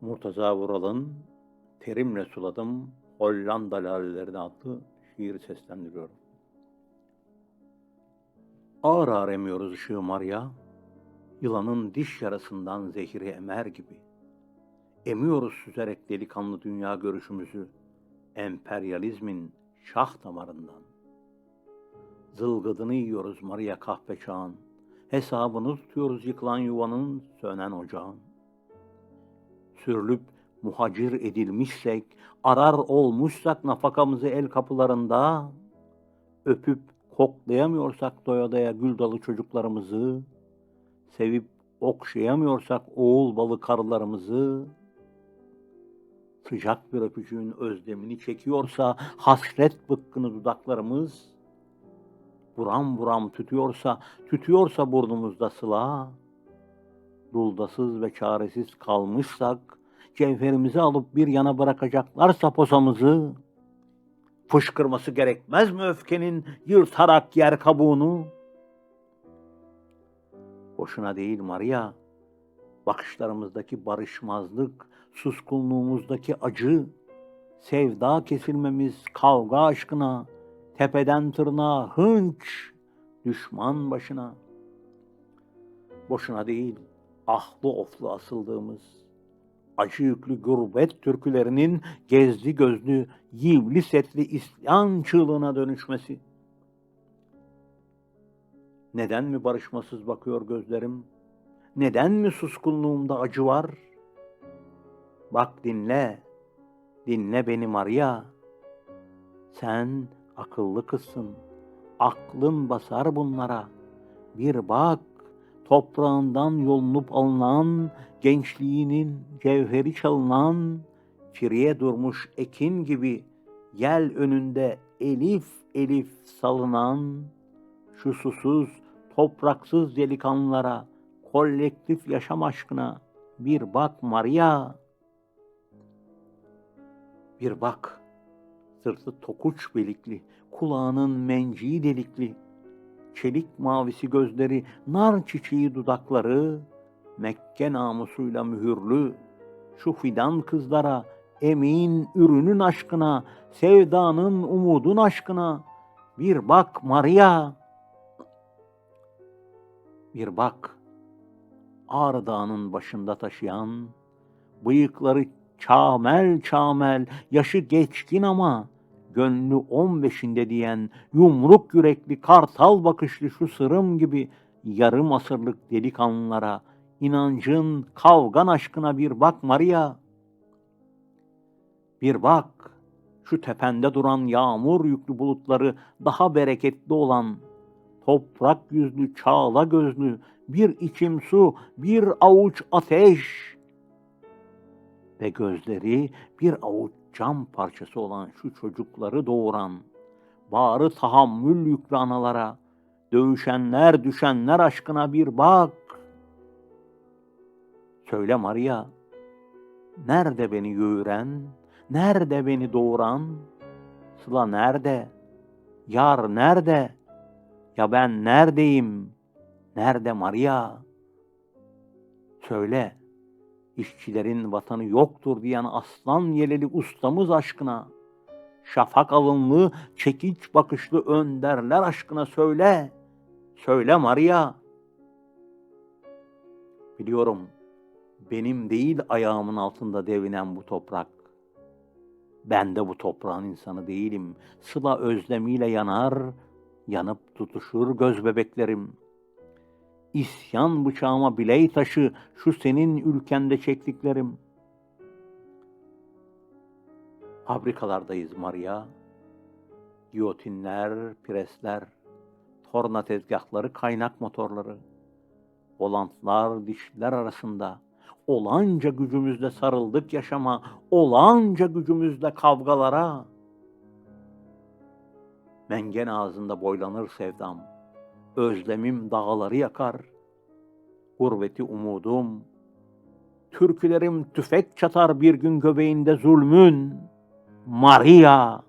Murtaza Vural'ın Terimle Suladım Hollanda Lalelerine adlı şiiri seslendiriyorum. Ağır ağır emiyoruz ışığı Maria, yılanın diş yarasından zehri emer gibi. Emiyoruz süzerek delikanlı dünya görüşümüzü, emperyalizmin şah damarından. Zılgıdını yiyoruz Maria kahpe çağın, hesabını tutuyoruz yıkılan yuvanın sönen ocağın. Sürülüp muhacir edilmişsek, arar olmuşsak nafakamızı el kapılarında, öpüp koklayamıyorsak doya doya gül dalı çocuklarımızı, sevip okşayamıyorsak oğul balı karılarımızı, sıcak bir öpücüğün özlemini çekiyorsa hasret bıkkını dudaklarımız, buram buram tütüyorsa, tütüyorsa burnumuzda sıla, duldasız ve çaresiz kalmışsak, cevherimizi alıp bir yana bırakacaklarsa posamızı, fışkırması gerekmez mi öfkenin yırtarak yer kabuğunu? Boşuna değil Maria, bakışlarımızdaki barışmazlık, suskunluğumuzdaki acı, sevda kesilmemiz kavga aşkına, tepeden tırnağa hınç, düşman başına. Boşuna değil, ahlı oflu asıldığımız, acı yüklü gurbet türkülerinin gezdi gözlü, yivli setli isyan çığlığına dönüşmesi. Neden mi barışmasız bakıyor gözlerim? Neden mi suskunluğumda acı var? Bak dinle, dinle beni Maria. Sen akıllı kızsın, aklın basar bunlara. Bir bak, toprağından yolunup alınan, gençliğinin cevheri çalınan, firiye durmuş ekin gibi yel önünde elif elif salınan, şu susuz, topraksız delikanlılara, kolektif yaşam aşkına bir bak Maria. Bir bak, sırtı tokuç belikli, kulağının menciği delikli, çelik mavisi gözleri, nar çiçeği dudakları, Mekke namusuyla mühürlü, şu fidan kızlara, emin ürünün aşkına, sevdanın umudun aşkına, bir bak Maria. Bir bak, Ağrı Dağı'nın başında taşıyan, bıyıkları çamel çamel, yaşı geçkin ama gönlü on beşinde diyen yumruk yürekli kartal bakışlı şu sırım gibi yarım asırlık delikanlılara, inancın kavgan aşkına bir bak Maria. Bir bak, şu tepende duran yağmur yüklü bulutları daha bereketli olan, toprak yüzlü, çağla gözlü, bir içim su, bir avuç ateş ve gözleri bir avuç cam parçası olan şu çocukları doğuran, bağrı tahammül yüklü analara, dövüşenler düşenler aşkına bir bak. Söyle Maria, nerede beni yoğuran, nerede beni doğuran, Sıla nerede, yar nerede, ya ben neredeyim, nerede Maria? Söyle, işçilerin vatanı yoktur diyen aslan yeleli ustamız aşkına, şafak alınlı, çekiç bakışlı önderler aşkına söyle, söyle Maria. Biliyorum, benim değil ayağımın altında devinen bu toprak. Ben de bu toprağın insanı değilim. Sıla özlemiyle yanar, yanıp tutuşur göz bebeklerim. İsyan bıçağıma biley taşı şu senin ülkende çektiklerim. Fabrikalardayız Maria. Giyotinler, presler, torna tezgahları, kaynak motorları. Volantlar, dişler arasında olanca gücümüzle sarıldık yaşama, olanca gücümüzle kavgalara. Mengen ağzında boylanır sevdam, özlemim dağları yakar. Gurbeti umudum, türkülerim tüfek çatar bir gün göbeğinde zulmün. Maria!